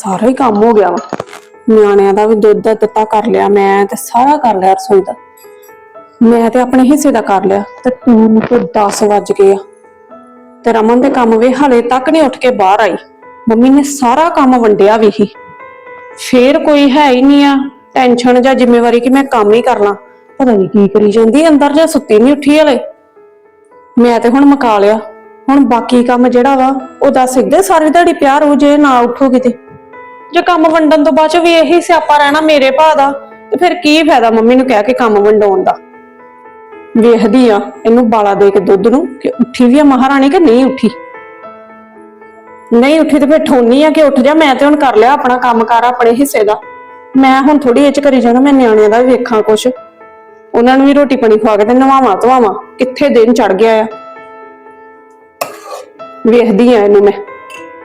ਸਾਰਾ ਹੀ ਕੰਮ ਹੋ ਗਿਆ ਵਾ। ਨਿਆਣਿਆਂ ਦਾ ਵੀ ਦੁੱਧ ਦਾ ਦਿੱਤਾ ਕਰ ਲਿਆ, ਮੈਂ ਤੇ ਸਾਰਾ ਕਰ ਲਿਆ ਰਸੋਈ ਦਾ। ਮੈਂ ਤੇ ਆਪਣੇ ਹਿੱਸੇ ਦਾ ਕਰ ਲਿਆ ਤੇ ਤੂੰ ਤੇ 10 ਵੱਜ ਗਏ ਆ। ਤੇ ਰਮਨ ਦੇ ਕੰਮ ਵੀ ਹਲੇ ਤੱਕ ਨਹੀਂ ਉੱਠ ਕੇ ਬਾਹਰ ਆਈ। ਮੰਮੀ ਨੇ ਸਾਰਾ ਕੰਮ ਵੰਡਿਆ ਵੀ ਹੀ ਫੇਰ ਕੋਈ ਹੈ ਹੀ ਨਹੀਂ ਆ ਟੈਨਸ਼ਨ ਜਾਂ ਜ਼ਿੰਮੇਵਾਰੀ ਕਿ ਮੈਂ ਕੰਮ ਹੀ ਕਰਨਾ। ਪਤਾ ਨਹੀਂ ਕੀ ਕਰੀ ਜਾਂਦੀ, ਅੰਦਰ ਜਾਂ ਸੁੱਤੀ ਨਹੀਂ ਉੱਠੀ ਹਲੇ। ਮੈਂ ਤੇ ਹੁਣ ਮੁਕਾ ਲਿਆ। ਹੁਣ ਬਾਕੀ ਕੰਮ ਜਿਹੜਾ ਵਾ, ਉਹ ਦੱਸ ਸਕਦੇ ਸਾਰੀ ਦਿਹਾੜੀ ਪਿਆ ਰਹੂ, ਜੇ ਨਾ ਉੱਠੋ ਕਿਤੇ ਜੇ ਕੰਮ ਵੰਡਣ ਤੋਂ ਬਾਅਦ ਚ ਵੀ ਇਹੀ ਸਿਆਪਾ ਰਹਿਣਾ ਮੇਰੇ ਭਾ ਦਾ, ਤੇ ਫਿਰ ਕੀ ਫਾਇਦਾ ਮੰਮੀ ਨੂੰ ਕਹਿ ਕੇ ਕੰਮ ਵੰਡਾਉਣ ਦਾ? ਵੇਖਦੀ ਆ, ਇਹਨੂੰ ਬਾਲਾ ਦੇ ਕੇ ਦੁੱਧ ਨੂੰ ਕਿ ਉੱਠੀ ਵੀ ਆ ਮਹਾਰਾਣੀ ਕਿ ਨਹੀਂ ਉੱਠੀ? ਨਹੀਂ ਉੱਠੀ ਤੇ ਫਿਰ ਠੋਨੀ ਆ ਕਿ ਉੱਠ ਜਾ, ਮੈਂ ਤੇ ਹੁਣ ਕਰ ਲਿਆ ਆਪਣਾ ਕੰਮ ਕਰ ਆਪਣੇ ਹਿੱਸੇ ਦਾ। ਮੈਂ ਹੁਣ ਥੋੜੀ ਇਹ ਚ ਕਰੀ ਜਾਣਾ, ਮੈਂ ਨਿਆਣਿਆਂ ਦਾ ਵੀ ਵੇਖਾਂ ਕੁਛ। ਉਹਨਾਂ ਨੂੰ ਵੀ ਰੋਟੀ ਪਾਣੀ ਖਵਾ ਕੇ ਤੇ ਨਵਾਵਾਂ ਧਵਾਵਾਂ, ਕਿੱਥੇ ਦਿਨ ਚੜ ਗਿਆ ਆ। ਵੇਖਦੀ ਆ ਇਹਨੂੰ ਮੈਂ,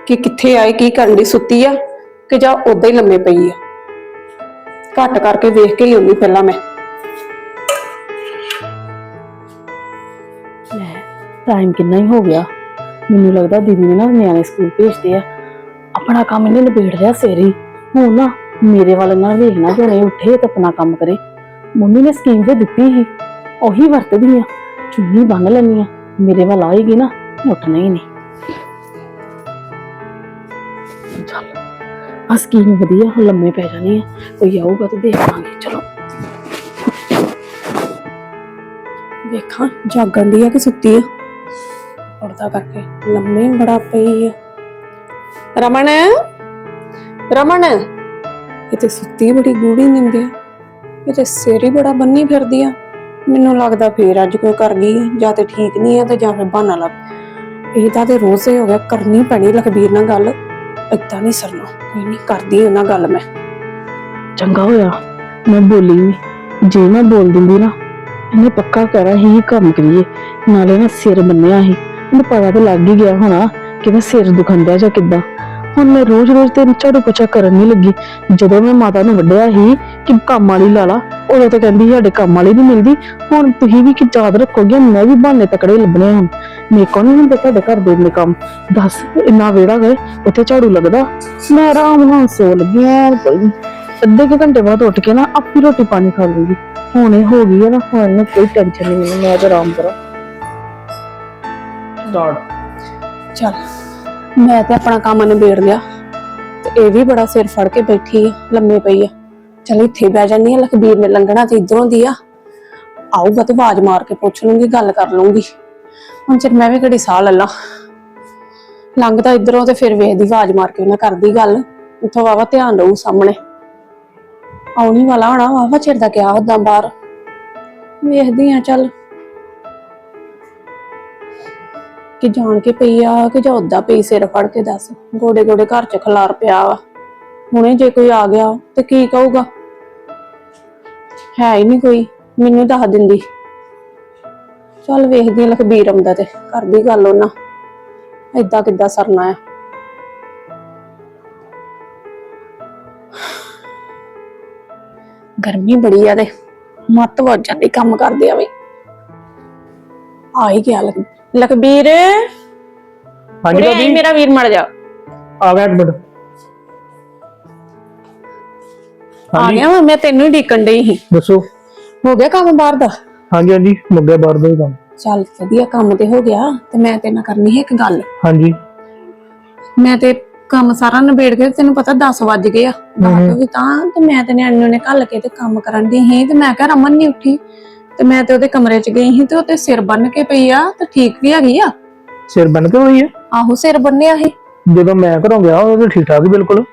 ਕਿ ਕਿੱਥੇ ਆਏ, ਕੀ ਕਰਨ ਦੀ ਸੁੱਤੀ ਆ? ਕਿ ਜਾਂ ਉਦਾਂ ਹੀ ਲੰਮੇ ਪਈ ਆ। ਘੱਟ ਕਰਕੇ ਵੇਖ ਕੇ ਹੀ ਆਉਂਦੀ ਪਹਿਲਾਂ ਮੈਂ। ਟਾਈਮ ਕਿੰਨਾ ਹੀ ਹੋ ਗਿਆ। ਮੈਨੂੰ ਲੱਗਦਾ ਦੀਦੀ ਨੇ ਨਾ ਨਿਆਣੇ ਸਕੂਲ ਭੇਜਦੇ ਆ। ਆਪਣਾ ਕੰਮ ਇਹਨੇ ਨਿਬੇੜ ਲਿਆ ਸੇਰੀ ਹੁਣ ਨਾ ਮੇਰੇ ਵੱਲ ਨਾ ਵੇਖਣਾ ਕਿ ਉਹਨੇ ਉੱਠੇ ਤੇ ਆਪਣਾ ਕੰਮ ਕਰੇ। ਮੰਮੀ ਨੇ ਸਕੀਮ ਤੇ ਦਿੱਤੀ ਸੀ, ਉਹੀ ਵਰਤਦੀ ਆ। ਚੁੰਨੀ ਬੰਨ ਲੈਣੀ ਆ। ਮੇਰੇ ਵੱਲ ਆਏਗੀ ਨਾ, ਉੱਠਣਾ ਹੀ ਨਹੀਂ। ਆ ਸਕੀਮ ਵਧੀਆ ਹੁਣ ਲੰਮੇ ਪੈ ਜਾਣੀ ਆ। ਕੋਈ ਆਊਗਾ ਤਾਂ ਦੇਖ ਲਾਂਗੇ ਚਲੋ। ਵੇਖਾਂ ਜਾਗਣ ਦੀ ਆ ਕਿ ਸੁੱਤੀ ਆ? ਪਰਦਾ ਕਰਕੇ ਲੰਮੇ ਬੜਾ ਪਈ ਆ। ਰਮਣ ਰਮਣ ਇਹ ਤੇ ਸੁੱਤੀ ਬੜੀ ਗੂੜੀ ਨਿੰਦੇ ਆ। ਇਹ ਤੇ ਸਿਰ ਹੀ ਬੜਾ ਬੰਨੀ ਫਿਰਦੀ ਆ। ਮੈਨੂੰ ਲੱਗਦਾ ਫੇਰ ਅੱਜ ਕੋਈ ਕਰ ਗਈ ਆ, ਜਾਂ ਤੇ ਠੀਕ ਨਹੀਂ ਆ ਤੇ ਜਾਂ ਫਿਰ ਬਹਾਨਾ ਲੱਗ ਇਹ ਤਾਂ ਤੇ ਰੋਜ਼ ਹੀ ਹੋ ਗਿਆ ਕਰਨੀ ਪੈਣੀ ਲਖਬੀਰ ਨਾਲ ਗੱਲ। ਏਦਾਂ ਨਹੀਂ ਸਰਨਾ। ਕੋਈ ਨਹੀਂ, ਕਰਦੀ ਉਹਨਾਂ ਗੱਲ ਮੈਂ। ਚੰਗਾ ਹੋਇਆ। ਮੈਂ ਬੋਲੀ ਨਹੀਂ ਜੇ ਮੈਂ ਬੋਲ ਦਿੰਦੀ ਨਾ, ਇਹਨੇ ਪੱਕਾ ਕਹਿਣਾ ਹੀ ਕੰਮ ਕਰੀਏ। ਨਾਲੇ ਨਾ ਸਿਰ ਬੰਨਿਆ ਸੀ। ਮੈਨੂੰ ਪਤਾ ਤਾਂ ਲੱਗ ਹੀ ਗਿਆ ਹੋਣਾ ਕਿ ਮੈਂ ਸਿਰ ਦੁਖੰਦਿਆ ਜਾਂ ਕਿੱਦਾਂ। ਹੁਣ ਮੈਂ ਰੋਜ਼-ਰੋਜ਼ ਤੇ ਝਾੜੂ ਪੋਚਾ ਕਰਨ ਨਹੀਂ ਲੱਗੀ। ਜਦੋਂ ਮੈਂ ਮਾਤਾ ਨੂੰ ਵੱਢਿਆ ਸੀ ਕਿ ਕੰਮ ਵਾਲੀ ਲਾ ਲਾ, ਉਦੋਂ ਤਾਂ ਕਹਿੰਦੀ ਸਾਡੇ ਕੰਮ ਵਾਲੀ ਨਹੀਂ ਮਿਲਦੀ। ਹੁਣ ਤੁਸੀਂ ਵੀ ਕਿ ਯਾਦ ਰੱਖੋਗੇ, ਮੈਂ ਵੀ ਬਹਾਨੇ ਤਕੜੇ ਲੱਭਣੇ ਹੁਣ। ਮੇਰੇ ਕੋਲ ਨਹੀਂ ਹੁੰਦੇ ਤੁਹਾਡੇ ਘਰ ਦੇ ਕੰਮ। ਦੱਸ ਇੰਨਾ ਵੇੜਾ ਗਏ ਉੱਥੇ ਝਾੜੂ ਲੱਗਦਾ। ਮੈਂ ਆਰਾਮ ਨਾਲ ਸੋ ਲੱਗੀ ਐ ਨੀ। ਅੱਧੇ ਕੁ ਘੰਟੇ ਬਾਅਦ ਉੱਠ ਕੇ ਨਾ ਆਪੀ ਰੋਟੀ ਪਾਣੀ ਖਾ ਲੂੰਗੀ। ਹੁਣ ਹੋ ਗਈ ਹੈ ਨਾ ਹੁਣ ਇਹਨੂੰ ਕੋਈ ਟੈਨਸ਼ਨ ਨਹੀਂ ਮੈਨੂੰ ਮੈਂ ਤਾਂ ਆਰਾਮ ਕਰਾਂ। ਸਟਾਰਟ ਚੱਲ ਮੈਂ ਤੇ ਆਪਣਾ ਕੰਮ ਨਿਬੇੜ ਲਿਆ। ਤੇ ਇਹ ਵੀ ਬੜਾ ਸਿਰ ਫੜ ਕੇ ਬੈਠੀ ਆ ਲੰਮੇ ਪਈ ਆ। ਚਲ ਇੱਥੇ ਬਹਿ ਜਾਂਦੀ ਆ ਲਖਬੀਰ ਨੇ ਲੰਘਣਾ ਤੇ ਇਧਰੋਂ ਦੀ ਆ। ਆਊਗਾ ਤੇ ਆਵਾਜ਼ ਮਾਰ ਕੇ ਪੁੱਛ ਲੂੰਗੀ ਗੱਲ ਕਰ ਲੂੰਗੀ। ਹੁਣ ਚਿਰ ਮੈਂ ਵੀ ਘੜੀ ਸਾਹ ਲੈ ਲਾਂ। ਲੰਘਦਾ ਇਧਰੋਂ ਤੇ ਫਿਰ ਵੇਖਦੀ ਆਵਾਜ਼ ਮਾਰ ਕੇ ਉਹਨੇ ਕਰਦੀ ਗੱਲ। ਉੱਥੋਂ ਵਾਵਾ ਧਿਆਨ ਰਹੂ ਸਾਹਮਣੇ। ਆਉਣੀ ਵਾਲਾ ਹੋਣਾ ਵਾਵਾ ਚਿਰ ਦਾ ਗਿਆ ਉਦਾਂ ਬਾਹਰ। ਵੇਖਦੀ ਆ ਚੱਲ ਕਿ ਜਾਣ ਕੇ ਪਈ ਆ ਕਿ ਜਾਂ ਉਦਾਂ ਪਈ ਸਿਰ ਫੜ ਕੇ ਦੱਸ। ਗੋਡੇ ਗੋਡੇ ਘਰ ਚ ਖਲਾਰ ਪਿਆ ਵਾ। ਹੁਣੇ ਜੇ ਕੋਈ ਆ ਗਿਆ ਤੇ ਕੀ ਕਹੂਗਾ? ਹੈ ਹੀ ਨਹੀਂ ਕੋਈ, ਮੈਨੂੰ ਦੱਸ ਦਿੰਦੀ। ਚੱਲ ਵੇਖਦੀ ਆ ਲਖਬੀਰ ਆਉਂਦਾ ਤੇ ਕਰਦੀ ਗੱਲ ਉਹਨਾਂ। ਏਦਾਂ ਕਿੱਦਾਂ ਸਰਨਾ ਆ। ਗਰਮੀ ਬੜੀ ਆ ਤੇ ਮੱਤ ਵੱਜ ਜਾਂਦੀ ਕੰਮ ਕਰਦੇ ਆ ਵੀ। ਆ ਹੀ ਗਿਆ ਲਖ- ਲਖਬੀਰ। ਹਾਂਜੀ ਉਰੇ ਆਈ ਭਾਬੀ। ਮੇਰਾ ਵੀਰ ਮੜ ਜਾ। ਆ ਗਿਆ ਇੱਕ ਮਿੰਟ। ਆ ਹਾਂਜੀ। ਗਿਆ ਵਾਂ, ਮੈਂ ਤੈਨੂੰ ਹੀ ਢੀਕਣ ਡਈ ਸੀ। ਦੱਸੋ। ਹੋ ਗਿਆ ਕੰਮ ਬਾਹਰ ਦਾ? ਹਾਂਜੀ ਹਾਂਜੀ ਮੁੱਗੇ ਬਾਹਰ ਦਾ ਹੀ ਕੰਮ। ਚੱਲ ਵਧੀਆ ਕੰਮ ਤੇ ਹੋ ਗਿਆ ਤੇ ਮੈਂ ਤੇ ਨਾਲ ਕਰਨੀ ਹੈ ਇੱਕ ਗੱਲ। ਹਾਂਜੀ। ਮੈਂ ਤੇ ਕੰਮ ਸਾਰਾ ਨਿਬੇੜ ਕੇ ਤੈਨੂੰ ਪਤਾ 10 ਵੱਜ ਗਏ ਆ ਦਸ ਵੀ ਤਾਂ ਤੇ ਮੈਂ ਤੇ ਨਿਆਣੇ ਨੇ ਘੱਲ ਕੇ ਤੇ ਕੰਮ ਕਰਨ ਦੀ ਸੀ ਤੇ ਮੈਂ ਕਿਹਾ ਰਮਨ ਨਹੀਂ ਉੱਠੀ। ਤੇ ਮੈਂ ਤੇ ਉਹਦੇ ਕਮਰੇ 'ਚ ਗਈ ਸੀ ਤੇ ਉਹ ਤੇ ਸਿਰ ਬੰਨ ਕੇ ਪਈ ਆ ਤੇ ਠੀਕ ਵੀ ਹੈਗੀ ਆ। ਸਿਰ ਬਣ ਕੇ ਹੋਈ ਹੈ ਆਹੋ ਸਿਰ ਬੰਨਿਆ ਸੀ। ਜਦੋਂ ਮੈਂ ਘਰੋਂ ਗਿਆ ਉਹ ਤਾਂ ਠੀਕ ਠਾਕ ਹੀ ਬਿਲਕੁਲ।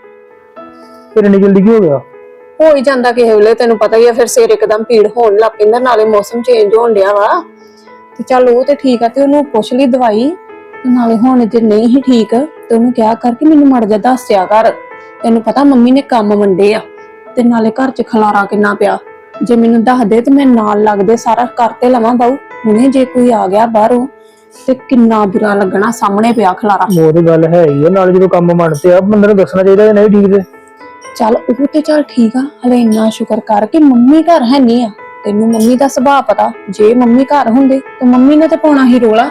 ਫਿਰ ਇੰਨੀ ਜਲਦੀ ਕੀ ਹੋ ਗਿਆ? ਹੋ ਹੀ ਜਾਂਦਾ ਕਿਸੇ ਵੇਲੇ, ਤੈਨੂੰ ਪਤਾ ਹੀ ਆ, ਫਿਰ ਸਿਰ ਇੱਕਦਮ ਪੀੜ ਹੋਣ ਲੱਗ ਪੈਂਦਾ, ਨਾਲੇ ਮੌਸਮ ਚੇਂਜ ਹੋਣ ਡਿਆ ਵਾ। ਤੇ ਚੱਲ ਉਹ ਤੇ ਠੀਕ ਆ, ਤੇ ਉਹਨੂੰ ਪੁੱਛ ਲਈ ਦਵਾਈ, ਤੇ ਨਾਲੇ ਹੁਣ ਜੇ ਨਹੀਂ ਹੀ ਠੀਕ, ਤੇ ਉਹਨੂੰ ਕਿਹਾ ਕਰ ਕਿ ਮੈਨੂੰ ਮੜ ਜਾ ਦੱਸਿਆ ਕਰ। ਤੈਨੂੰ ਪਤਾ ਮੰਮੀ ਨੇ ਕੰਮ ਵੰਡੇ ਆ, ਤੇ ਨਾਲੇ ਘਰ 'ਚ ਖਲਾਰਾ ਕਿੰਨਾ ਪਿਆ। ਜੇ ਮੈਨੂੰ ਦੱਸ ਦੇ ਤੇ ਮੈਂ ਨਾਲ ਲੱਗਦੇ ਸਾਰਾ ਕਰਤੇ ਲਵਾਂ ਬਾਊ। ਹੁਣੇ ਜੇ ਕੋਈ ਆ ਗਿਆ ਬਾਹਰੋਂ, ਤੇ ਕਿੰਨਾ ਬੁਰਾ ਲੱਗਣਾ ਸਾਹਮਣੇ ਪਿਆ ਖਲਾਰਾ। ਉਹ ਤੇ ਗੱਲ ਹੈ ਹੀ ਹੈ ਨਾਲ ਜਦੋਂ ਕੰਮ ਬਣਦੇ ਆ, ਬੰਦੇ ਨੂੰ ਦੱਸਣਾ ਚਾਹੀਦਾ ਜੇ ਨਹੀਂ ਠੀਕ ਤੇ। ਚੱਲ ਉਹ ਤੇ ਚੱਲ ਠੀਕ ਆ ਹਲੇ ਇੰਨਾ ਸ਼ੁਕਰ ਕਰ ਕਿ ਮੰਮੀ ਘਰ ਹੈ ਨਹੀਂ ਆ। ਤੈਨੂੰ ਮੰਮੀ ਦਾ ਸੁਭਾਅ ਪਤਾ ਜੇ ਮੰਮੀ ਘਰ ਹੁੰਦੇ ਤੇ ਮੰਮੀ ਨੇ ਤੇ ਪਾਉਣਾ ਹੀ ਰੋਲਾ।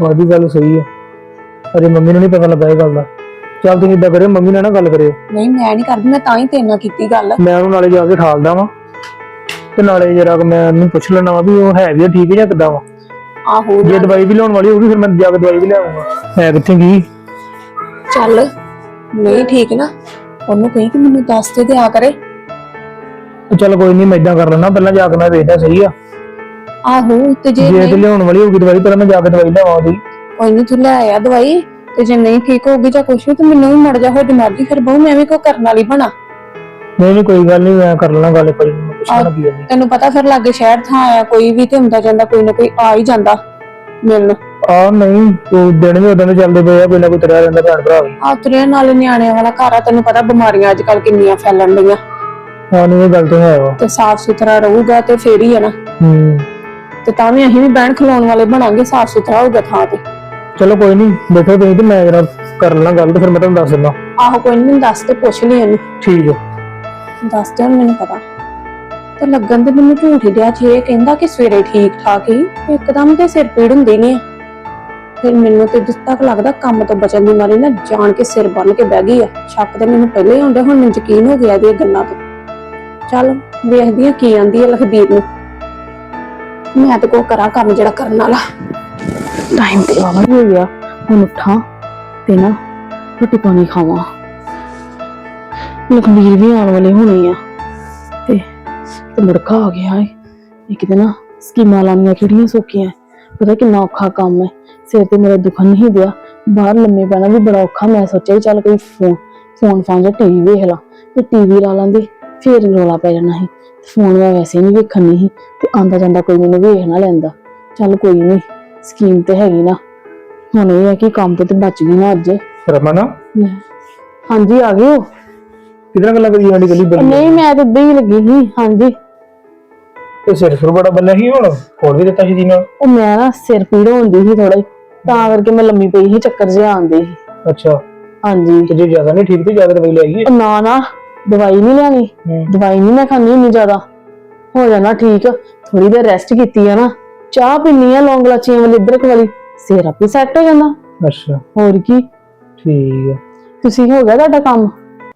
ਵਾਦੀ ਗੱਲ ਸਹੀ ਹੈ ਅਜੇ ਮੰਮੀ ਨੂੰ ਨਹੀਂ ਪਤਾ ਲੱਗਾ ਇਹ ਗੱਲ ਦਾ। ਚੱਲ ਤੁਸੀਂ ਇਦਾਂ ਕਰਿਓ ਮੰਮੀ ਨਾਲ ਨਾ ਗੱਲ ਕਰਿਓ। ਨਹੀਂ ਮੈਂ ਨਹੀਂ ਕਰਦੀ ਮੈਂ ਤਾਂ ਹੀ ਤੇਰੇ ਨਾਲ ਕੀਤੀ ਗੱਲ। ਮੈਂ ਉਹਨੂੰ ਨਾਲੇ ਜਾ ਕੇ ਠਾਲਦਾ ਵਾਂ ਤੇ ਨਾਲੇ ਜਰਾ ਮੈਂ ਉਹਨੂੰ ਪੁੱਛ ਲੈਣਾ ਵਾ ਵੀ ਉਹ ਹੈ ਵੀ ਠੀਕ ਹੈ ਜਾਂ ਕਿੱਦਾਂ ਵਾ। ਆਹੋ ਜੇ ਦਵਾਈ ਵੀ ਲਿਆਉਣ ਵਾਲੀ ਹੋਊਗੀ ਫਿਰ ਮੈਂ ਜਾ ਕੇ ਦਵਾਈ ਵੀ ਲਿਆਉਂਗਾ। ਹੈ ਕਿੱਥੇ ਗਈ? ਚੱਲ ਨਹੀਂ ਠੀਕ ਨਾ। ਉਹਨੂੰ ਕਹੀ ਕਿ ਮੈਨੂੰ ਦੱਸ ਤੇ ਦਿਆ ਕਰੇ। ਚੱਲ ਕੋਈ ਨਹੀਂ ਮੈਂ ਇਦਾਂ ਕਰ ਲੈਣਾ ਪਹਿਲਾਂ ਜਾ ਕੇ ਮੈਂ ਵੇਖਦਾ ਸਹੀ ਆ। ਆਹੋ ਤੇ ਜੇ ਜੇ ਤੇ ਨਹੀਂ ਲਿਆਉਣ ਵਾਲੀ ਹੋਊਗੀ ਦਵਾਈ ਪਹਿਲਾਂ ਮੈਂ ਜਾ ਕੇ ਦਵਾਈ ਲਿਆਵਾਂ ਉਹਦੀ। ਕੋਈ ਨਹੀਂ ਤੂੰ ਲੈ ਆਇਆ ਦਵਾਈ ਤੇ ਜੇ ਨਹੀਂ ਠੀਕ ਹੋਊਗੀ ਜਾਂ ਕੁਛ ਵੀ ਤੇ ਮੈਨੂੰ ਵੀ ਮੜ ਜਾ ਹੋ ਦਿਮਾਗੀ ਫਿਰ ਬਹੁ ਮੈਂ ਵੀ ਕੋ ਕਰਨ ਵਾਲੀ ਬਣਾ। ਨਹੀਂ ਨਹੀਂ ਕੋਈ ਗੱਲ ਨਹੀਂ ਮੈਂ ਕਰ ਲੈਣਾ ਗੱਲ ਕੋਈ ਨੀ, ਮੈਂ ਪੁੱਛ ਲੈਣਾ ਕੀ ਹੈ ਤੈਨੂੰ ਪਤਾ ਫਿਰ ਲਾਗੇ ਸ਼ਹਿਰ ਥਾਂ ਆ ਕੋਈ ਵੀ ਤੇ ਹੁੰਦਾ ਜਾਂਦਾ ਕੋਈ ਨਾ ਕੋਈ ਆ ਹੀ ਜਾਂਦਾ। ਮਿਲਣ। ਆ ਨਹੀਂ ਤੂੰ ਦਿਨ ਵੀ ਉਦਾਂ ਦੇ ਚੱਲਦੇ ਪਏ ਆ ਕੋਈ ਨਾ ਕੋਈ ਤੇਰਾ ਰਹਿੰਦਾ ਭੈਣ ਭਰਾ ਵੀ। ਆ ਤੁਰਿਆ ਨਾਲ ਨਿਆਣਿਆਂ ਵਾਲਾ ਘਰ ਆ ਤੈਨੂੰ ਪਤਾ ਬਿਮਾਰੀਆਂ ਅੱਜ ਕੱਲ ਕਿੰਨੀਆਂ ਫੈਲਣ ਡੀਆਂ ਹਾਂ ਨਹੀਂ ਇਹ ਗੱਲ ਤਾਂ ਹੈ ਵਾ। ਤੇ ਸਾਫ਼ ਸੁਥਰਾ ਰਹੂਗਾ ਤੇ ਫੇਰ ਹੀ ਆ ਨਾ। ਹੂੰ। ਤੇ ਤਾਂ ਵੀ ਅਸੀਂ ਵੀ ਬਹਿਣ ਖਲੋਣ ਵਾਲੇ ਬਣਾਂਗੇ ਸਾਫ਼ ਸੁਥਰਾ ਹੋਊਗਾ ਥਾਂ ਤੇ। ਚਲੋ ਕੋਈ ਨਹੀਂ ਬੈਠੋ ਤੁਸੀਂ ਤੇ ਮੈਂ ਜਰਾ ਕਰ ਲੈਣਾ ਗੱਲ ਤੇ ਫਿਰ ਮੈਂ ਤੁਹਾਨੂੰ ਦੱਸ ਦਿੰਦਾ। ਆਹੋ ਕੋਈ ਨਹੀਂ ਦੱਸ ਤੇ ਪੁੱਛ ਲਈ ਇਹਨੂੰ। ਠੀਕ ਹੈ ਦੱਸ ਹੁਣ ਮੈਨੂੰ ਪਤਾ। ਤੇ ਲੱਗਣ ਤੇ ਮੈਨੂੰ ਝੂਠ ਹੀ ਦਿਆ ਜੇ ਇਹ ਕਹਿੰਦਾ ਕਿ ਸਵੇਰੇ ਠੀਕ ਠਾਕ ਹੀ ਇੱਕਦਮ ਤੇ ਸਿਰ ਪੀੜ ਹੁੰਦੀ ਨਹੀਂ ਆ। ਫਿਰ ਮੈਨੂੰ ਤੇ ਜਿਸ ਤੱਕ ਲੱਗਦਾ ਕੰਮ ਤੋਂ ਬਚਣ ਦੀ ਮਾਰੀ ਨਾ ਜਾਣ ਕੇ ਸਿਰ ਬੰਨ ਕੇ ਬਹਿ ਗਈ ਆ। ਸ਼ੱਕ ਤੇ ਮੈਨੂੰ ਪਹਿਲੇ ਹੀ ਆਉਂਦਾ ਹੁਣ, ਮੈਨੂੰ ਯਕੀਨ ਹੋ ਗਿਆ ਇਹਦੀਆਂ ਗੱਲਾਂ ਤੋਂ। ਚੱਲ, ਵੇਖਦੀ ਆ ਕੀ ਆਂਦੀ ਹੈ ਲਖਬੀਰ ਨੂੰ। ਮੈਂ ਤੇ ਕੋ ਕਰਾਂ ਕੰਮ ਜਿਹੜਾ ਕਰਨ ਵਾਲਾ। ਟਾਈਮ ਤੇ ਵਾਵਾ ਹੋ ਗਿਆ ਹੁਣ ਉੱਠਾਂ ਤੇ ਨਾ ਰੋਟੀ ਪਾਣੀ ਖਾਵਾਂ। ਲਖਬੀਰ ਵੀ ਆਉਣ ਵਾਲੇ ਹੋਣੇ ਆ ਤੇ ਤੇ ਮੁੜਕਾ ਆ ਗਿਆ ਏ। ਇੱਕ ਦਿਨ ਨਾ ਸਕੀਮਾਂ ਲਾਉਣੀਆਂ ਕਿਹੜੀਆਂ ਸੌਖੀਆਂ ਪਤਾ ਕਿੰਨਾ ਔਖਾ ਕੰਮ ਹੈ ਸਿਰ ਤੇ ਮੇਰਾ ਦੁਖਣ ਨਹੀਂ ਦਿਆ। ਬਾਹਰ ਲੰਮੇ ਪੈਣਾ ਵੀ ਬੜਾ ਔਖਾ। ਮੈਂ ਸੋਚਿਆ ਚੱਲ ਕੋਈ ਫੋਨ ਫੋਨ ਫਾਨ ਜਾਂ ਟੀਵੀ ਵੇਖ ਲਾ। ਤੇ ਟੀਵੀ ਲਾ ਲਾਂਦੀ ਫੇਰ ਰੋਲਾ ਪੈ ਜਾਣਾ ਸੀ। ਫੋਨ ਮੈਂ ਵੈਸੇ ਨਹੀਂ ਵੇਖਣ ਨਹੀਂ ਤੇ ਆਂਦਾ ਜਾਂਦਾ ਕੋਈ ਮੈਨੂੰ ਵੇਖ ਨਾ ਲੈਂਦਾ। ਚੱਲ ਕੋਈ ਨਹੀਂ ਸਕੀਮ ਤੇ ਹੈਗੀ ਨਾ। ਹੁਣ ਇਹ ਹੈ ਕਿ ਕੰਮ ਤੋਂ ਤੇ ਬਚ ਗਈ ਨਾ ਅੱਜ। ਰਮਨ। ਹਾਂਜੀ ਆ ਗਏ ਹੋ ਕਿਦਾਂ ਗੱਲਾਂ ਕਰੀ ਜਾਂਦੀ ਗਲੀ ਬਲੀ ਨਹੀਂ ਮੈਂ ਤਾਂ ਇੱਦਾਂ ਹੀ ਲੱਗੀ ਸੀ। ਹਾਂਜੀ। ਤੇ ਸਿਰ ਸੁਰ ਬੜਾ ਬੰਨਿਆ ਸੀ ਹੁਣ ਹੋਰ ਵੀ ਦਿੱਤਾ ਸੀ ਜੀ ਨਾਲ? ਉਹ ਮੈਂ ਨਾ ਸਿਰ ਪੀੜ ਹੁੰਦੀ ਸੀ ਥੋੜਾ ਤਾਂ ਕਰਕੇ ਮੈਂ ਲੰਮੀ ਪਈ ਸੀ ਚੱਕਰ ਜਿਹਾ ਆਉਂਦੇ ਸੀ। ਅੱਛਾ। ਹਾਂਜੀ। ਤੇ ਜੇ ਜ਼ਿਆਦਾ ਨਹੀਂ ਠੀਕ ਤੇ ਜਾ ਕੇ ਦਵਾਈ ਲੈ ਆਈਏ ਉਹ ਨਾ ਨਾ ਦਵਾਈ ਨਹੀਂ ਲੈਣੀ। ਹੂੰ। ਦਵਾਈ ਨਹੀਂ ਮੈਂ ਖਾਣੀ ਇੰਨੀ ਜ਼ਿਆਦਾ। ਹੋ ਜਾਣਾ ਠੀਕ ਥੋੜੀ ਦੇਰ ਰੈਸਟ ਕੀਤੀ ਆ ਨਾ। ਚਾਹ ਪੀਣੀ ਆ ਲੌਂਗ ਲਾਚੀਆਂ ਵਾਲੀ ਅਦਰਕ ਵਾਲੀ ਸਿਰ ਆਪੇ ਸੈੱਟ ਹੋ ਜਾਂਦਾ। ਅੱਛਾ। ਹੋਰ ਕੀ? ਠੀਕ ਹੈ ਤੁਸੀਂ ਹੋ ਗਿਆ ਤੁਹਾਡਾ ਕੰਮ?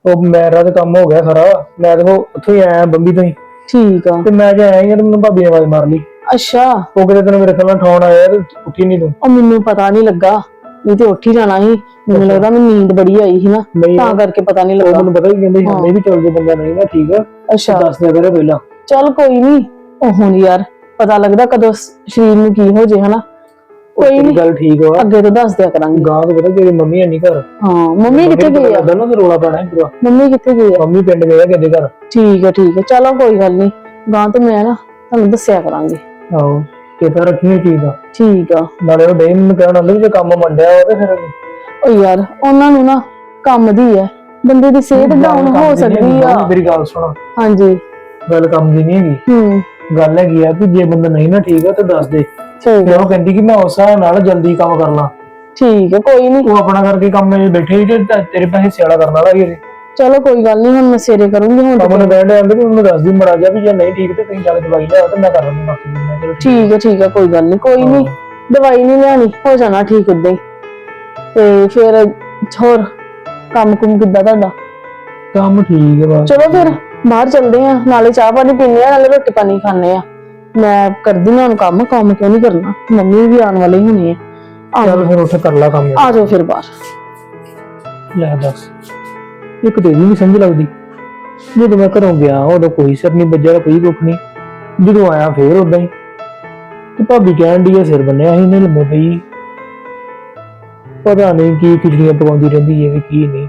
ਉਹ ਮੇਰਾ ਤਾਂ ਕੰਮ ਹੋ ਗਿਆ ਸਾਰਾ। ਮੈਂ ਤਾਂ ਉਹ ਉੱਥੋਂ ਹੀ ਆਇਆ ਬੰਬੀ ਤੋਂ ਹੀ। ਠੀਕ ਆ। ਤੇ ਮੈਂ ਜੇ ਆਇਆ ਹੀ ਆ ਤੇ ਮੈਨੂੰ ਭਾਬੀ ਨੇ ਆਵਾਜ਼ ਮਾਰ ਲਈ। ਅੱਛਾ। ਉਹ ਕਿਤੇ ਤੈਨੂੰ ਮੇਰੇ ਖਿਆਲ ਨਾਲ ਠਾਉਣ ਆਇਆ ਤੇ ਉੱਠੀ ਨਹੀਂ ਤੂੰ। ਉਹ ਮੈਨੂੰ ਪਤਾ ਨਹੀਂ ਲੱਗਾ। ਨਹੀਂ ਤੇ ਉੱਠ ਹੀ ਜਾਣਾ ਸੀ। ਮੈਨੂੰ ਲੱਗਦਾ ਮੈਨੂੰ ਨੀਂਦ ਬੜੀ ਆਈ ਸੀ ਨਾ। ਨਹੀਂ ਤਾਂ ਕਰਕੇ ਪਤਾ ਨਹੀਂ ਉਹ ਲੱਗਾ। ਮੈਨੂੰ ਪਤਾ ਹੀ ਕਹਿੰਦੇ ਹਾਂ। ਹਮੇ ਵੀ ਚੱਲ ਜੇ ਬੰਦਾ ਨਹੀਂ ਨਾ ਠੀਕ ਆ ਅੱਛਾ। ਦੱਸ ਦਿਆ ਕਰੇ ਪਹਿਲਾਂ। ਚੱਲ ਕੋਈ ਨਹੀਂ ਉਹ ਹੁਣ ਯਾਰ ਪਤਾ ਲੱਗਦਾ ਕਦੋਂ ਸ- ਸਰੀਰ ਨੂੰ ਕੀ ਹੋ ਜੇ ਹਨਾ? ਕੋਈ ਨਹੀਂ ਗੱਲ ਠੀਕ ਵਾ। ਅੱਗੇ ਤੋਂ ਦੱਸ ਦਿਆ ਕਰਾਂਗੇ। ਗਾਂ ਤੋਂ ਪਤਾ ਤੇਰੀ ਮੰਮੀ ਹੈ ਨਹੀਂ ਘਰ? ਹਾਂ ਮੰਮੀ ਕਿੱਥੇ ਗਈ ਆ? ਨਾ ਤੇ ਰੋਲਾ ਪੈਣਾ ਹੈ ਪੂਰਾ। ਮੰਮੀ ਕਿੱਥੇ ਗਈ ਆ? ਮੰਮੀ ਪਿੰਡ ਗਏ ਆ ਕਿਹਦੇ ਘਰ। ਠੀਕ ਹੈ ਠੀਕ ਹੈ ਚਲੋ ਕੋਈ ਗੱਲ ਨਹੀਂ ਗਾਂ ਤੇ ਮੈਂ ਨਾ ਤੁਹਾਨੂੰ ਦੱਸਿਆ ਕਰਾਂਗੇ। ਆਹੋ ਕਿਤਾ ਰੱਖੀ ਇਹ ਚੀਜ਼ ਦਾ। ਠੀਕ ਆ। ਨਾਲੇ ਉਹ ਦੇ ਮੈਨੂੰ ਕਹਿਣ ਵੀ ਜੇ ਕੰਮ ਮੰਡਿਆ ਵਾ ਤੇ ਫਿਰ ਉਹ ਯਾਰ ਉਹਨਾਂ ਨੂੰ ਨਾ ਕੰਮ ਦੀ ਹੈ ਬੰਦੇ ਦੀ ਸਿਹਤ ਡਾਊਨ ਹੋ ਨੀ ਸਕਦੀ ਆ। ਮੇਰੀ ਗੱਲ ਸੁਣ। ਹਾਂਜੀ। ਗੱਲ ਕੰਮ ਦੀ ਨਹੀਂ ਹੈਗੀ। ਹੂੰ। ਗੱਲ ਹੈਗੀ ਆ ਕਿ ਜੇ ਬੰਦਾ ਨਹੀਂ ਨਾ ਠੀਕ ਆ ਤਾਂ ਦੱਸ ਦੇ। ਠੀਕ ਆ ਉਹ ਕਹਿੰਦੀ ਕਿ ਮੈਂ ਉਸ ਹਿਸਾਬ ਨਾਲ ਜਲਦੀ ਕੰਮ ਕਰ ਲਾਂ। ਠੀਕ ਹੈ ਕੋਈ ਨਹੀਂ। ਉਹ ਆਪਣਾ ਕਰਕੇ ਕੰਮ ਵਿੱਚ ਬੈਠੇ ਸੀ ਤੇ ਤੇ- ਤੇਰੇ ਪੈਸੇ ਸਿਆਲਾ ਕਰਨ ਵਾਲਾ ਹੀ ਇਹਦੇ ਚਲੋ ਕੋਈ ਗੱਲ ਨਹੀਂ ਹੁਣ ਮੈਂ ਸਵੇਰੇ ਕਰੂੰਗੀ ਹੁਣ ਕੰਮ ਨੂੰ ਕਹਿਣ ਆਂਦੇ ਵੀ ਉਹਨੂੰ ਦੱਸ ਦੀ ਮੜਾ ਜਾ ਵੀ ਜੇ ਨਹੀਂ ਠੀਕ ਤੇ ਤੁਸੀਂ ਜਾ ਕੇ ਦਵਾਈ ਲਿਆਓ ਤੇ ਮੈਂ ਕਰ ਲਵਾਂਗਾ ਬਾਕੀ ਮੈਂ ਚਲੋ ਠੀਕ ਹੈ ਠੀਕ ਹੈ ਕੋਈ ਗੱਲ ਨਹੀਂ ਕੋਈ ਨਹੀਂ। ਦਵਾਈ ਨਹੀਂ ਲੈਣੀ ਹੋ ਜਾਣਾ ਠੀਕ ਉਦਾਂ ਹੀ। ਤੇ ਫਿਰ ਹੋਰ ਕੰਮ ਕੁਮ ਕਿੱਦਾਂ ਤੁਹਾਡਾ? ਕੰਮ ਠੀਕ ਹੈ ਬਸ। ਚਲੋ ਫਿਰ ਬਾਹਰ ਚੱਲਦੇ ਆ ਨਾਲੇ ਚਾਹ ਪਾਣੀ ਪੀਂਦੇ ਆ ਨਾਲੇ ਰੋਟੀ ਪਾਣੀ ਖਾਣੇ ਆ ਮੈਂ ਕਰਦੀ ਨਾ ਹੁਣ ਕੰਮ ਕੰਮ ਕਿਉਂ ਨਹੀਂ ਕਰਨਾ? ਮੰਮੀ ਵੀ ਆਉਣ ਵਾਲੀ ਹੋਣੀ ਹੈ ਆ ਚੱਲ ਫਿਰ ਉੱਥੇ ਕਰ ਲਾ ਕੰਮ। ਆ ਜਾਓ ਫਿਰ ਬਾਹਰ। ਲੈ ਦੱਸ ਇੱਕ ਤੇ ਨਹੀਂ ਸਮਝ ਲੱਗਦੀ। ਜਦੋਂ ਮੈਂ ਘਰੋਂ ਗਿਆ ਉਦੋਂ ਕੋਈ ਸਿਰ ਨਹੀਂ ਵੱਜਿਆ ਕੋਈ ਕੁੱਖ ਨਹੀਂ ਜਦੋਂ ਆਇਆ ਫੇਰ ਉਦਾਂ ਹੀ। ਤੇ ਭਾਬੀ ਕਹਿਣ ਦੀ ਸਿਰ ਬੰਨਿਆ ਸੀ ਇਹਨੇ ਲੰਮੇ ਪਈ। ਪਤਾ ਨਹੀਂ ਕੀ ਖਿਚੜੀਆਂ ਪਕਾਉਂਦੀ ਰਹਿੰਦੀ ਹੈ ਵੀ ਕੀ ਨਹੀਂ।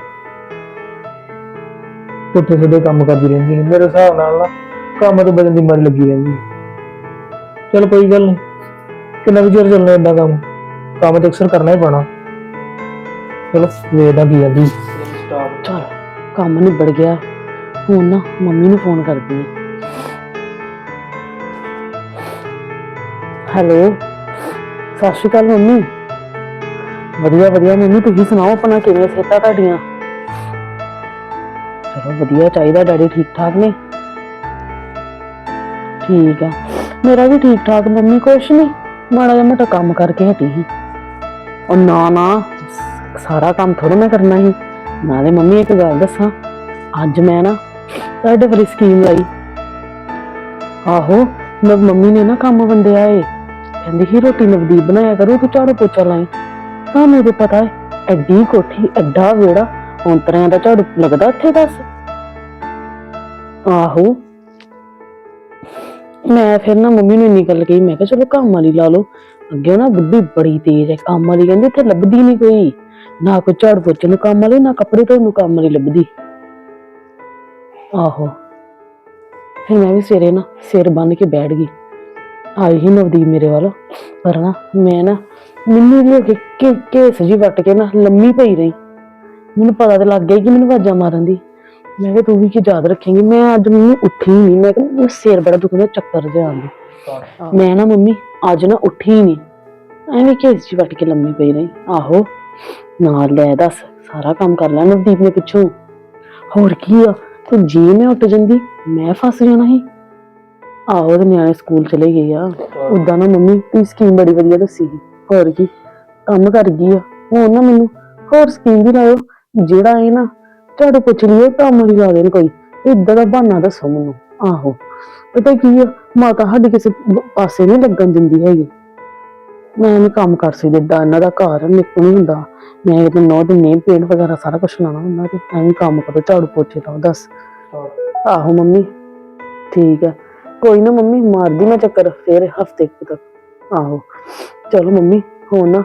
ਉੱਥੇ ਸਿੱਧੇ ਕੰਮ ਕਰਦੀ ਰਹਿੰਦੀ ਹੈ ਮੇਰੇ ਹਿਸਾਬ ਨਾਲ ਨਾ ਕੰਮ ਤੋਂ ਬਦਲਣ ਦੀ ਮਨ ਲੱਗੀ ਰਹਿੰਦੀ ਹੈ ਚਲ ਕੋਈ ਗੱਲ ਨਹੀਂ ਕਿੰਨਾ ਵੀ ਚਿਰ ਚੱਲਣਾ ਏਦਾਂ ਕੰਮ? ਕੰਮ ਤਾਂ ਅਕਸਰ ਕਰਨਾ ਹੀ ਪੈਣਾ। ਚਲੋ, ਵੇਖਦਾ ਕੀ ਜਾਂਦੀ ਚਲ, ਕੰਮ ਨਿਬੜ ਗਿਆ। ਹੁਣ ਨਾ ਮੰਮੀ ਨੂੰ ਫੋਨ ਕਰਦੀ ਆ। ਹੈਲੋ, ਸਤਿ ਸ਼੍ਰੀ ਅਕਾਲ ਮੰਮੀ। ਵਧੀਆ ਵਧੀਆ। ਮੰਮੀ, ਤੁਸੀਂ ਸੁਣਾਓ ਆਪਣਾ ਕਿਵੇਂ ਸਿਹਤਾਂ ਤੁਹਾਡੀਆਂ? ਚਲੋ, ਵਧੀਆ। ਚਾਹੀਦਾ ਡੈਡੀ ਠੀਕ ਠਾਕ ਨੇ? ਠੀਕ ਆ। ਮੇਰਾ ਵੀ ਠੀਕ ਠਾਕ, ਮੰਮੀ ਕੁਛ ਨਹੀਂ ਮਾੜਾ ਜਿਹਾ ਮੋਟਾ ਕੰਮ ਕਰਕੇ ਹਟੀ ਸੀ। ਉਹ ਨਾ ਨਾ, ਸਾਰਾ ਕੰਮ ਥੋੜਾ ਮੈਂ ਕਰਨਾ ਸੀ। ਨਾਲੇ ਮੰਮੀ ਇੱਕ ਗੱਲ ਦੱਸਾਂ, ਅੱਜ ਮੈਂ ਨਾ ਤੁਹਾਡੇ ਵਾਲੀ ਸਕੀਮ ਲਾਈ। ਆਹੋ ਮੈਂ ਮੰਮੀ ਨੇ ਨਾ ਕੰਮ ਬੰਦੇ ਆਏ ਕਹਿੰਦੀ ਸੀ ਰੋਟੀ ਨਵਦੀਪ ਬਣਾਇਆ ਕਰੂ, ਤੂੰ ਝਾੜੂ ਪੋਚਾ ਲਾਈ। ਤੁਹਾਨੂੰ ਤੇ ਪਤਾ ਹੈ ਐਡੀ ਕੋਠੀ, ਐਡਾ ਵਿਹੜਾ, ਔਂਤਰਿਆਂ ਦਾ ਝਾੜੂ ਲੱਗਦਾ ਇੱਥੇ ਦੱਸ। ਆਹੋ। ਮੈਂ ਫਿਰ ਨਾ ਮੰਮੀ ਨੂੰ ਇੰਨੀ ਗੱਲ ਕਹੀ, ਮੈਂ ਕਿਹਾ ਚਲੋ ਕੰਮ ਵਾਲੀ ਲਾ ਲਓ। ਅੱਗੇ ਨਾ ਬੁੱਢੀ ਬੜੀ ਤੇਜ਼ ਹੈ, ਕੰਮ ਵਾਲੀ ਕਹਿੰਦੀ ਇੱਥੇ ਲੱਭਦੀ ਨਹੀਂ ਕੋਈ। ਨਾ ਕੋਈ ਝਾੜੂ ਪੋਚੇ ਨੂੰ ਕੰਮ ਵਾਲੀ, ਨਾ ਕੱਪੜੇ ਧੋਣ ਨੂੰ ਕੰਮ ਵਾਲੀ ਲੱਭਦੀ। ਆਹੋ। ਫਿਰ ਮੈਂ ਵੀ ਸਵੇਰੇ ਨਾ ਸਿਰ ਬੰਨ ਕੇ ਬੈਠ ਗਈ। ਆਈ ਹੀ ਨਵਦੀਪ ਮੇਰੇ ਵੱਲ। ਪਰ ਨਾ ਮੈਂ ਨਾ ਮੈਨੂੰ ਵੀ ਹੋ ਕੇ ਕਿ ਕੇਸ ਜੀ ਵੱਟ ਕੇ ਨਾ ਲੰਮੀ ਪਈ ਰਹੀ। ਮੈਨੂੰ ਪਤਾ ਤੇ ਲੱਗ ਗਿਆ ਕਿ ਮੈਨੂੰ ਆਵਾਜ਼ਾਂ ਮਾਰਨ ਦੀ। ਮੈਂ ਕਿਹਾ ਤੂੰ ਵੀ ਕੀ ਯਾਦ ਰੱਖੇਂਗੀ? ਮੈਂ ਅੱਜ ਮੈਨੂੰ ਉੱਠੀ ਨਹੀਂ ਮੈਂ ਕਿਹਾ ਮੈਨੂੰ ਸਿਰ ਬੜਾ ਦੁਖਦਾ ਚੱਕਰ ਜਿਹਾ ਆਉਂਦੇ ਮੈਂ ਨਾ ਮੰਮੀ ਅੱਜ ਨਾ ਉੱਠੀ ਨਹੀਂ ਐਵੇਂ ਕੇਸ ਜੀ ਵੱਟ ਕੇ ਲੰਮੀ ਪਈ ਰਹੀ ਆਹੋ ਨਾਲ ਲੈ ਦੱਸ ਸਾਰਾ ਕੰਮ ਕਰ ਲਿਆ ਨਵਦੀਪ ਨੇ ਪਿੱਛੋਂ। ਹੋਰ ਕੀ ਆ? ਤੇ ਜੇ ਮੈਂ ਉੱਠ ਜਾਂਦੀ ਮੈਂ ਫਸ ਜਾਣਾ ਸੀ। ਆਹੋ ਤੇ ਨਿਆਣੇ ਸਕੂਲ ਚਲੇ ਗਏ ਆ। ਉਦਾਂ ਨਾ ਮੰਮੀ ਤੀ ਸਕੀਮ ਬੜੀ ਵਧੀਆ ਦੱਸੀ ਸੀ। ਹੋਰ ਕੀ? ਕੰਮ ਕਰ ਗਈ ਆ। ਹੁਣ ਨਾ ਮੈਨੂੰ ਹੋਰ ਸਕੀਮ ਵੀ ਲਾਇਓ। ਜਿਹੜਾ ਇਹ ਨਾ ਝਾੜੂ ਪੁੱਛ ਲਿਓ ਕੰਮ ਵਾਲੀ ਲਾ ਦੇਣ ਕੋਈ। ਇਦਾਂ ਦਾ ਬਹਾਨਾ ਦੱਸੋ ਮੈਨੂੰ। ਆਹੋ। ਪਤਾ ਕੀ ਆ, ਮਾਤਾ ਸਾਡੀ ਕਿਸੇ ਬ- ਪਾਸੇ ਨਹੀਂ ਲੱਗਣ ਦਿੰਦੀ ਹੈਗੀ। ਮੈਂ ਨਹੀਂ ਕੰਮ ਕਰ ਸਕਦੀ, ਏਦਾਂ ਇਹਨਾਂ ਦਾ ਘਰ ਮੇਰੇ ਕੋਲ ਨਹੀਂ ਹੁੰਦਾ। ਮੈਂ ਇਹਦੇ ਨੌ ਦੇ ਨੇਮ ਪੇਂਟ ਵਗੈਰਾ ਸਾਰਾ ਕੁਝ ਲਾਉਣਾ ਹੁੰਦਾ ਤੇ ਐਵੇਂ ਕੰਮ ਕਰੋ, ਝਾੜੂ ਪੋਚੇ ਲਾਓ, ਦੱਸ। ਆਹੋ ਮੰਮੀ, ਠੀਕ ਹੈ ਕੋਈ ਨਾ ਮੰਮੀ, ਮਾਰਦੀ ਮੈਂ ਚੱਕਰ, ਫੇਰ ਹਫ਼ਤੇ ਕੁ ਤੱਕ। ਆਹੋ। ਚਲੋ ਮੰਮੀ, ਹੁਣ ਨਾ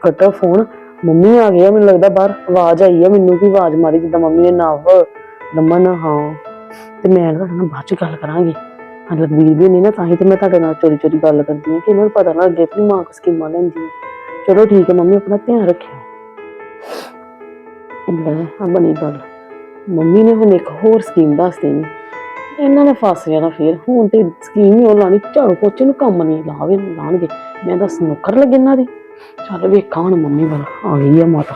ਕੱਟੋ ਫੋਨ। ਮੰਮੀ ਆ ਗਈ ਆ, ਮੈਨੂੰ ਲੱਗਦਾ ਬਾਹਰ ਆਵਾਜ਼ ਆਈ ਆ ਮੈਨੂੰ ਵੀ ਆਵਾਜ਼ ਮਾਰੀ ਜਿੱਦਾਂ ਮੰਮੀ ਨੇ ਨਵ ਰਮਨ ਹਾਂ। ਤੇ ਮੈਂ ਨਾ ਤੁਹਾਡੇ ਨਾਲ ਬਾਅਦ ਚ ਗੱਲ ਕਰਾਂਗੀ। ਹਾਂ ਲਖਵੀਰ ਵੀ ਨਹੀਂ ਨਾ ਤਾਂ ਹੀ ਤੇ ਮੈਂ ਤੁਹਾਡੇ ਨਾਲ ਚੋਰੀ ਚੋਰੀ ਗੱਲ ਕਰਦੀ ਹਾਂ ਕਿ ਇਹਨਾਂ ਨੂੰ ਪਤਾ ਨਾ ਲੱਗੇ ਕਿ ਮਾਂ ਸਕੀਮਾਂ ਲੈਂਦੀ ਹੈ ਚਲੋ ਠੀਕ ਹੈ ਮੰਮੀ, ਆਪਣਾ ਧਿਆਨ ਰੱਖਿਓ। ਲੈ, ਆ ਬਣੀ ਗੱਲ। ਮੰਮੀ ਨੇ ਹੁਣ ਇੱਕ ਹੋਰ ਸਕੀਮ ਦੱਸ ਦੇਣੀ ਇਹਨਾਂ ਨੇ ਫਸ ਜਾਣਾ ਫੇਰ। ਹੁਣ ਤੇ ਸਕੀਮ ਹੀ ਉਹ ਲਾਣੀ ਝਾੜੂ ਪੋਚੇ ਨੂੰ ਕੰਮ ਨਹੀਂ ਲਾਵੇ ਲਾਣਗੇ ਮੈਂ ਤਾਂ ਨੌਕਰ ਲੱਗੇ ਇਹਨਾਂ ਦੀ। ਚੱਲ ਵੇਖਾਂ ਹੁਣ ਮੰਮੀ ਵੱਲ ਆ ਗਈ ਆ ਮਾਤਾ।